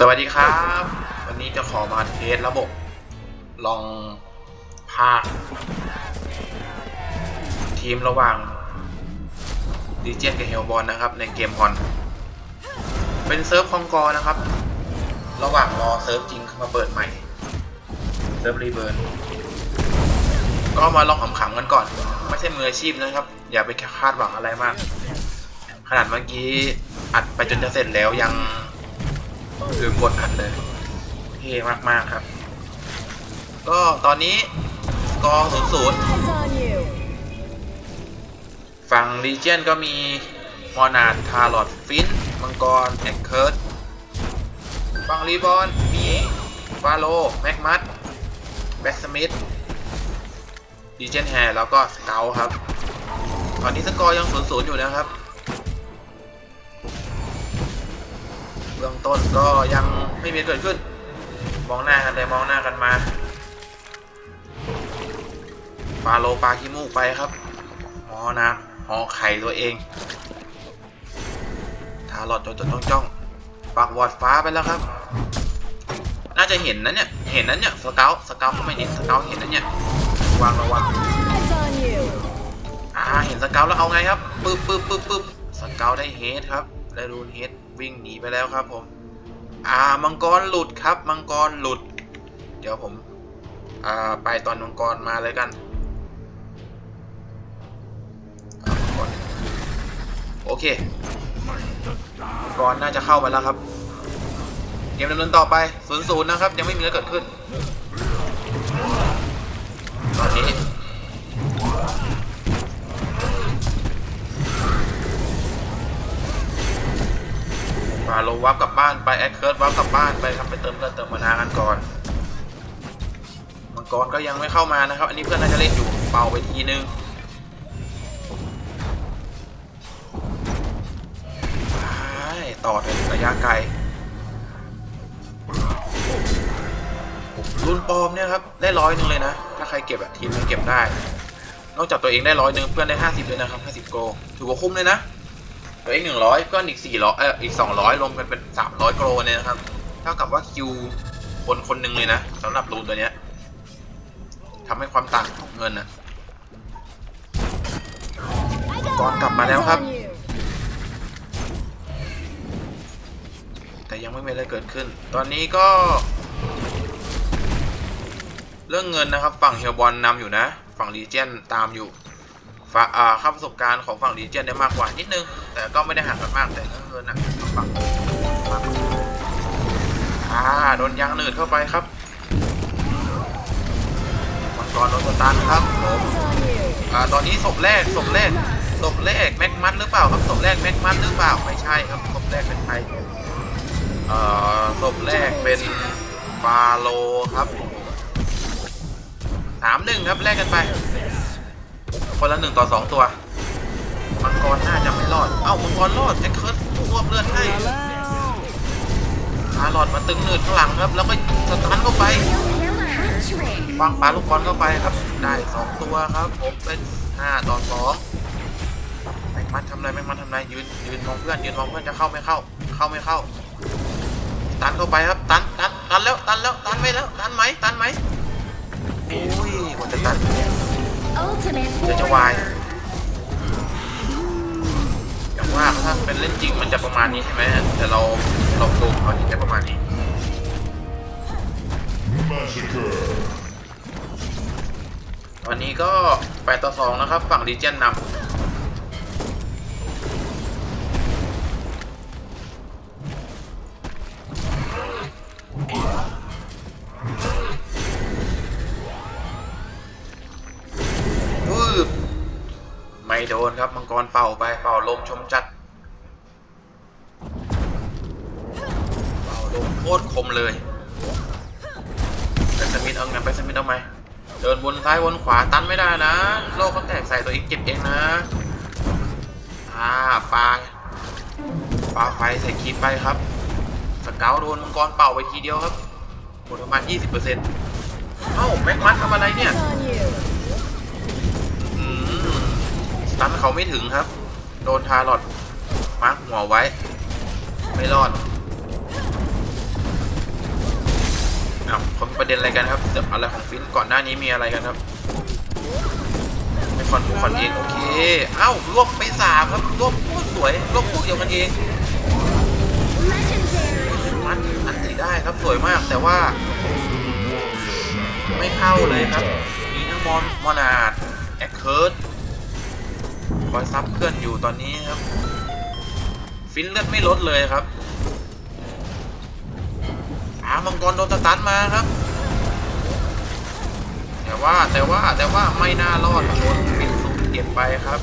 สวัสดีครับ วันนี้จะขอมาเทสระบบ ลองภาคทีมระหว่างดีเจนกับเฮลบอลนะครับ ในเกมฮอน เป็นเซิร์ฟคองกอนะครับ ระหว่างรอเซิร์ฟจริงเข้ามาเปิดใหม่ เซิร์ฟรีเบิร์นก็มาลองขำๆกันก่อน ไม่ใช่มืออาชีพนะครับ อย่าไปคาดหวังอะไรมาก ขนาดเมื่อกี้อัดไปจนจะเสร็จแล้วยัง คือกดอัดเลยเท่มากๆครับ ก็ตอนนี้สกอร์ศูนย์ศูนย์ Eyes on you. ฝั่งลีเจียนก็มีมอนาดทารอดฟิน มังกร แอคเคิร์ดฝั่งรีบอลมีฟาโล แม็กมัตแบสมิธดีเจนแฮร์แล้วก็สเกลครับ ตอนนี้สกอร์ยังศูนย์ศูนย์อยู่นะครับ เบื้องต้นก็ยังไม่มีเกิดขึ้น มองหน้ากันไปมองหน้ากันมาปลาโลปลาขี้มูกไปครับหอนะหอไข่ตัวเองทาหลอดจดจดจ้องจ้องปากวอดฟ้าไปแล้วครับ น่าจะเห็นนะเนี่ยเห็นนั้นเนี่ยสเกลสเกลเขาไม่เห็นสเกลเห็นนั้นเนี่ยวางระวังอ่าเห็นสเกลแล้วเอาไงครับปึ๊บปึ๊บปึ๊บปึ๊บสเกลได้เฮดครับได้รูนเฮด วิ่งหนีไปแล้วครับผมอ่ามังกรหลุดครับ มังกรหลุด เดี๋ยวผมอ่าไปตอนมังกรมาเลยกันมังกรโอเคมังกรน่าจะเข้าไปแล้วครับเกมดำเนินต่อไปศูนย์ศูนย์นะครับ ยังไม่มีอะไรเกิดขึ้น ตอนนี้ ฟาโลวับกลับบ้านไปแอคเคิร์ดวับกลับบ้านไปครับไปเติมเลือดเติมมานากันก่อนมังกรก็ยังไม่เข้ามานะครับ อันนี้เพื่อนน่าจะเล่นอยู่เป่าไปทีนึงไปต่อถึงระยะไกลรุ่นปลอมเนี่ยครับได้ร้อยหนึ่งเลยนะ ถ้าใครเก็บอะทีมมันเก็บได้ นอกจากตัวเองได้ร้อยหนึ่งเพื่อนได้ห้าสิบเลยนะครับห้าสิบโกลถือว่าคุ้มเลยนะ ตัวเองหนึ่งร้อยเพื่อนอีกสี่ร้อยเอออีกสองร้อยรวมกันเป็นสามร้อยโกลเนี่ยนะครับ เท่ากับว่าคิวคนคนหนึ่งเลยนะสำหรับรูนตัวเนี้ยทำให้ความต่างของเงินนะก่อนกลับมาแล้วครับ แต่ยังไม่มีอะไรเกิดขึ้น ตอนนี้ก็ เรื่องเงินนะครับ ฝั่งเฮลบอลนำอยู่นะ ฝั่งรีเจนตามอยู่ฝั่งอ่าค่าประสบการณ์ของฝั่งรีเจนได้มากกว่านิดนึง แต่ก็ไม่ได้ห่างกันมากแต่เรื่องเงินนะฝั่งมากอ่าโดนยางหนืดเข้าไปครับมังกรโดนสตันครับผมอ่าตอนนี้ศพแรกศพแรกศพแรกแม็กมัดหรือเปล่าครับศพแรกแม็กมัดหรือเปล่าไม่ใช่ครับศพแรกเป็นใครเอ่อศพแรกเป็นฟาโลครับสามหนึ่งครับแลกกันไป คนละหนึ่งต่อสองตัว มังกรน่าจะไม่รอด เอ้ามังกรรอดแจ็คเคิร์ดรวบเลือดให้ฟาหลอดมาตึงหนืดข้างหลังครับ แล้วก็สตันเข้าไปวางปลาลูกบอลเข้าไปครับ ได้สองตัวครับผมเป็นห้าต่อสองแม็กมัดทำอะไรแม็กมัดทำอะไรยืนยืนมองเพื่อนยืนมองเพื่อนจะเข้าไม่เข้า เข้าไม่เข้า ตันเข้าไปครับตันตันตันแล้วตันแล้วตันไม่แล้วตันไหมตันไหมโอ้ยกว่าจะตันเดี๋ยวจะวายอย่าง ว่าถ้าเป็นเล่นจริงมันจะประมาณนี้ใช่ไหมแต่เราเราโกงเขาจะประมาณนี้ วันนี้ก็8ต่อ2นะครับ ฝั่งดีเจนนำ ครับมังกรเป่าไปเป่าลมชมจัด เป่าลมโคตรคมเลยไปสมิธเอาไงไปสมิธเอาไหมเดินวนซ้ายวนขวาตันไม่ได้นะโลกเขาแตกใส่ตัวเองเจ็บเองนะอ่าปลาปลาไฟใส่คีบไปครับ สเกลโดนมังกรเป่าไปทีเดียวครับหมดประมาณ 20%เอ้าแม็กมัดทำอะไรเนี่ย ตันเขาไม่ถึงครับ โดนทารอดมาร์กหัวไว้ ไม่รอดอ้าวเขามีประเด็นอะไรกันครับเดี๋ยวอะไรของฟินก่อนหน้านี้มีอะไรกันครับไม่คอนคอนเองโอเคเอ้ารวบไปสามครับรวบโคตรสวยรวบพวกเดียวกันเองมันอันติได้ครับสวยมากแต่ว่า ไม่เข้าเลยครับมีทั้งมอนมอนาดแอคเคิร์ด คอยซับเพื่อนอยู่ตอนนี้ครับ ฟินเลือดไม่ลดเลยครับอามังกรโดนสตันมาครับ แต่ว่าแต่ว่าแต่ว่าไม่น่ารอดโดนฟินสูงเก็บไปครับ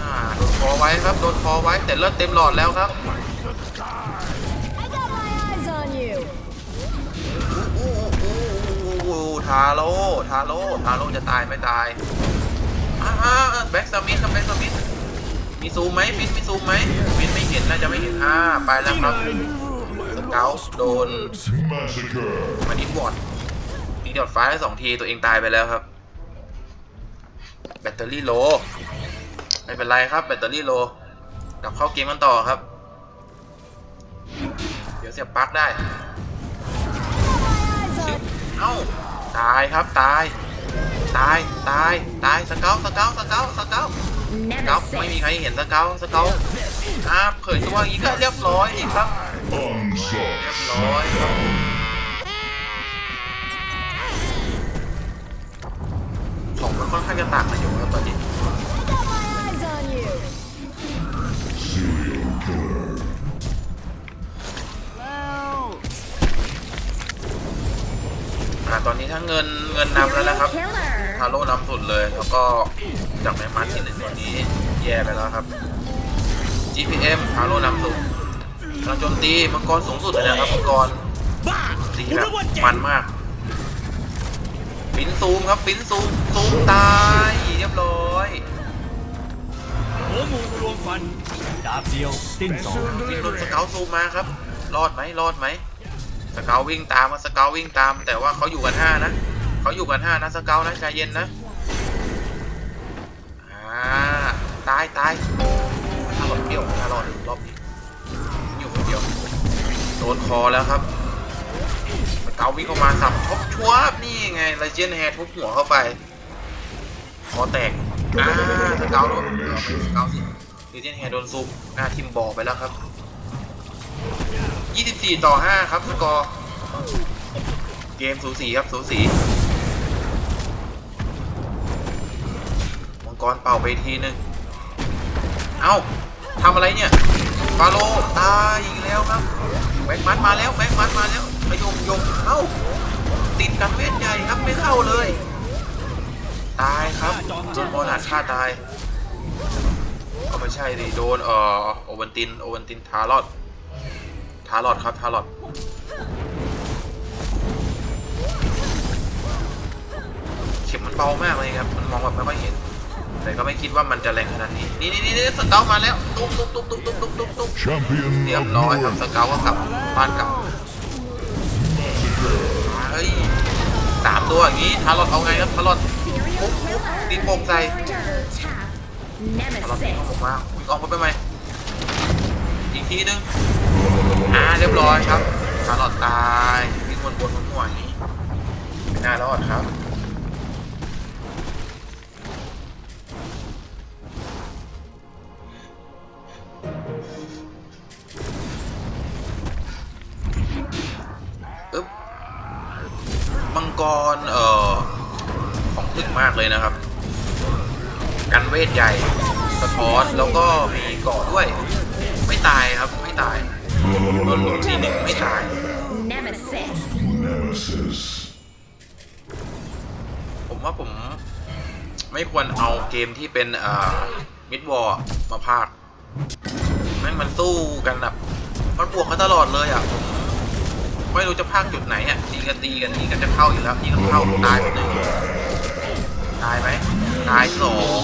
อาโดนคอไว้ครับโดนคอไว้แต่เลือดเต็มหลอดแล้วครับ ทาโร่ทาโร่ทาโร่จะตายไม่ตายอ่าแบ็กสมิธครับแบ็กสมิธมีซูมไหมฟินมีซูมไหมฟินไม่เห็นน่าจะไม่เห็นอ่าไปแล้วครับสเกลโดน Massacre. มาดิฟวอร์ดตีดอดฟ้าได้สองทีตัวเองตายไปแล้วครับ แบตเตอรี่โลไม่เป็นไรครับแบตเตอรี่โลกลับเข้าเกมกันต่อครับ เดี๋ยวเสียบปลั๊กได้ เอ้า ตายครับตาย ตายตายตายสเกลสเกลสเกลสเกลสเกลไม่มีใครเห็นสเกลสเกลอ่าเผยตัวอย่างนี้ก็เรียบร้อยอีกครับ Onslaught. เรียบร้อยครับของมันค่อนข้างจะต่างกันอยู่ครับตอนนี้ eyes on you. Serial killer. อ่าตอนนี้ถ้าเงินเงินนำแล้วนะครับทาโร่นำสุดเลย แล้วก็จากแมนมาร์ที่หนึ่งตอนนี้แย่ไปแล้วครับ GPM ทาโร่นำสุดกำลังโจมตีมังกรสูงสุดเลยนะครับมังกรตีแบบมันมากฟินซูมครับฟินซูมซูมตายเรียบร้อยหัวหมูรวมฟันดาบเดียวสิ้นสองฟินโดนสเกลซูมมาครับ รอดไหมรอดไหม สเกลวิ่งตามมาสเกลวิ่งตาม แต่ว่าเขาอยู่กันห้านะเขาอยู่กันห้านะสเกลนะใจเย็นนะอ่าตายตายถ้าหลอดเดียวถ้าหลอดรอบนี้อยู่คนเดียวโดนคอแล้วครับสเกลวิ่งเข้ามาสับทบชัวบนี่ไงไลเจนแฮทุบหัวเข้าไปคอแตกอ่าสเกลโดนสเกลสิไลเจนแฮโดนซูมหน้าทิมบอไปแล้วครับ 24 ต่อ 5 ครับ สกอร์ เกมสูสีครับ สูสีมังกรเป่าไปทีนึง เอ้าทำอะไรเนี่ยฟาโลตายอีกแล้วครับแบ็กมันมาแล้วแบ็กมันมาแล้วพยงยงเอ้า ติดกันเวทใหญ่ครับไม่เข้าเลย ตายครับโดนบอลหัดฆ่าตายก็ไม่ใช่ดิโดนเอ่อโอวันติน โอวันตินทารอด ทารอดครับทารอดเข็มมันเบามากเลยครับ มันมองแบบไม่ค่อยเห็น แต่ก็ไม่คิดว่ามันจะแรงขนาดนี้ นี่นี่นี่สเกลมาแล้วตุ๊บตุ๊บตุ๊บตุ๊บตุ๊บตุ๊บตุ๊บตุ๊บ Champion เรีย of บ the ร้อยครับ North. สเกลก็กลับบ้านกลับเฮ้ยสามตัวอย่างนี้ทารอดเอาไงครับทารอดปุ๊บปุ๊บตีโป่งใส่ทารอดตีออกมาวิ่งออกมาไปไหมอีกทีนึง อ่าเรียบร้อยครับทารอดตายวิ่งวนวนวนวนอย่างนี้ไม่น่ารอดครับอึ๊บมังกรเอ่อของถึกมากเลยนะครับ กันเวทใหญ่ สะท้อนแล้วก็มีเกาะด้วย ไม่ตายครับไม่ตาย ทีหนึ่งไม่ตาย Nemesis. ผมว่าผมไม่ควรเอาเกมที่เป็นเอ่อมิดวอร์มาพากแม่งมันสู้กันแบบมันบวกกันตลอดเลยอะผมไม่รู้จะพากจุดไหนอะตีกันตีกันนี่ก็จะเข้าอยู่แล้วนี่ก็เข้าตายไปหนึ่งตายไหมตายสอง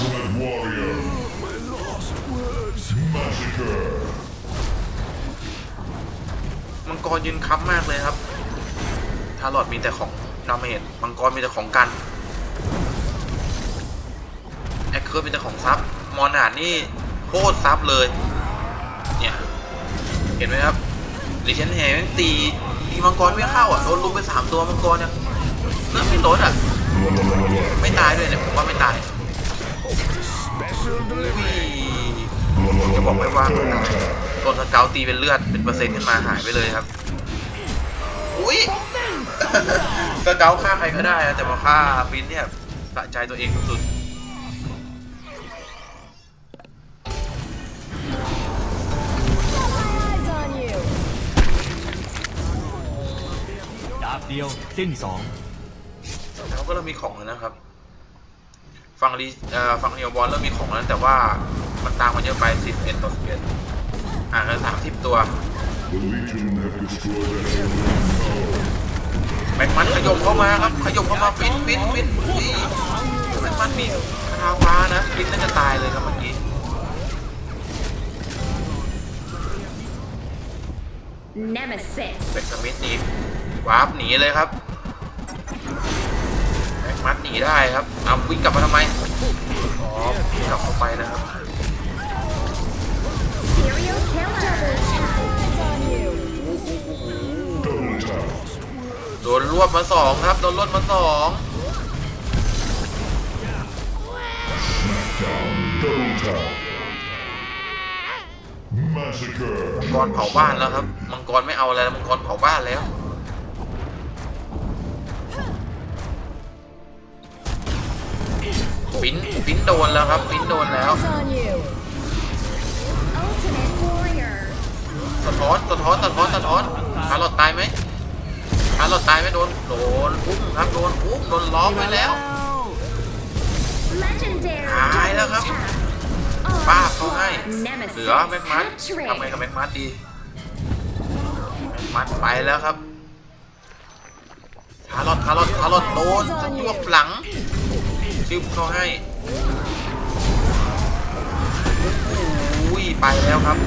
มังกรยืนค้ำมากเลยครับ ทารอดมีแต่ของดาเมจ มังกรมีแต่ของกัน แอคเคิร์มีแต่ของซับ มอนาดนี่โคตรซับเลย เนี่ย เห็นไหมครับดิฉันแห่แม่งตีตีมังกรไม่เข้าอะ โดนลุมไปสามตัวมังกรเนี่ยเริ่มไม่ลดอะ ไม่ตายด้วยเนี่ยผมว่าไม่ตายจะบอกไม่ว่าไม่ตาย โดนสเกลตีเป็นเลือดเป็นเปอร์เซ็นต์ขึ้นมาหายไปเลยครับ อุ้ยสเกลฆ่าใครก็ได้อะแต่มาฆ่าฟินเนี่ยสะใจตัวเองสุด Got my eyes on you. ดาบเดียวสิ้นสองๆแล้วก็เริ่มมีของแล้วนะครับฟังรีเอ่อฟังเนียวบอลเริ่มมีของแล้วแต่ว่ามันตามมันเยอะไปสิบเอ็ดต่อสิบเอ็ดอ่านกันสามสิบตัว The Legion have destroyed a alien แม็กมันขยมเข้ามาครับ ขยมเข้ามาฟินฟินฟินนี่แม็กมันมีคาฟ้านะฟินน่าจะตายเลยครับเมื่อกี้ Nemesis. แบ็กสมิธหนีวาร์ปหนีเลยครับแบ็กมัดหนีได้ครับเอาวิ่งกลับมาทำไม บมาสองครับโดนรวบมาสองมังกรเผาบ้านแล้วครับ มังกรไม่เอาอะไรแล้วมังกรเผาบ้านแล้วฟินฟินโดนแล้วครับฟินโดนแล้วสะท้อนสะท้อนสะท้อนสะท้อนคาร์ลอตตายไหม คาร์ลตายไหมโดนโดนอุ้มครับโดนอุ้มโดนล้อมไปแล้วหายแล้วครับป้าเขาให้เหลือแม็กมัดทำไงกับแม็กมัดดีแม็กมัดไปแล้วครับคาร์ลอตคาร์ลอตคาร์ลอตโดนสจวกหลังชึบเขาให้อุ้ยไปแล้วครับ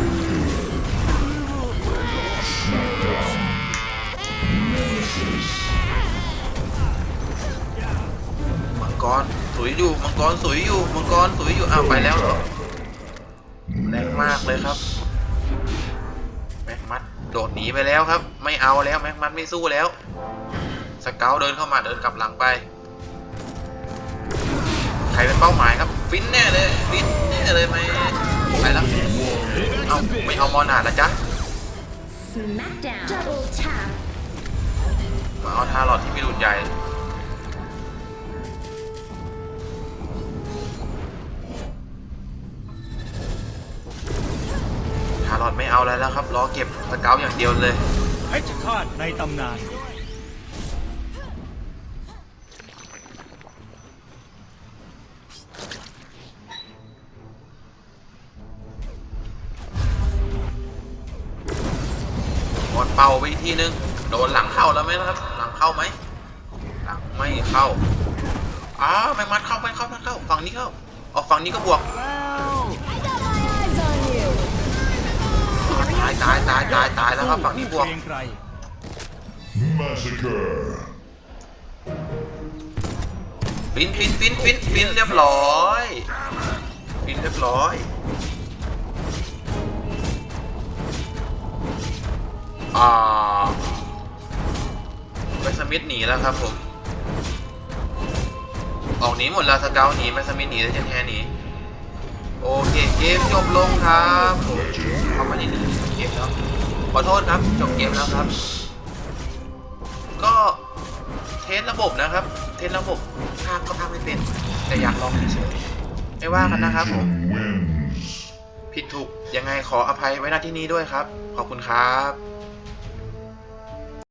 กรสวยอยู่มังกรสวยอยู่มังกรสวยอยู่อ้าวไปแล้วเหรอแรงมากเลยครับแม็กมัดโดดหนีไปแล้วครับ ไม่เอาแล้วแม็กมัดไม่สู้แล้วสเกลเดินเข้ามาเดินกลับหลังไปใครเป็นเป้าหมายครับ ฟินแน่เลยฟินแน่เลยไหมไปแล้วเอาไม่เอามอนาดละจ๊ะ Smackdown. Double tap. มาเอาทาร์ลอดที่มีรุ่นใหญ่ รอดไม่เอาอะไรแล้วครับรอเก็บสเกลอย่างเดียวเลยเพชรฆาตในตำนานหมดเป่าไปอีกทีนึง โดนหลังเข้าแล้วไหมนะครับ หลังเข้าไหมหลังไม่เข้าอ้าวแมงมัดเข้าไม่เข้าไม่เข้าฝั่งนี้เข้าออกฝั่งนี้ก็บวกายตายตายตายตายแล้วครับฝั่งนี้บวกเกรียงไกร Massacre. ฟินฟินฟินฟินฟินเรียบร้อยฟินเรียบร้อยอ่าไปสมิธหนีแล้วครับผมออกหนีหมดแล้วสเกลหนีไปสมิธหนีแล้วเจนแทนหนีโอเคเกมจบลงครับผม เอามาดีดีจบเกมแล้วขอโทษครับจบเกมแล้วครับ ก็เทสระบบนะครับ เทสระบบภาคก็ภาคไม่เป็น แต่อยากลองเฉยๆไม่ว่ากันนะครับผม Legion wins. ผิดถูกยังไงขออภัยไว้ณที่นี้ด้วยครับ ขอบคุณครับ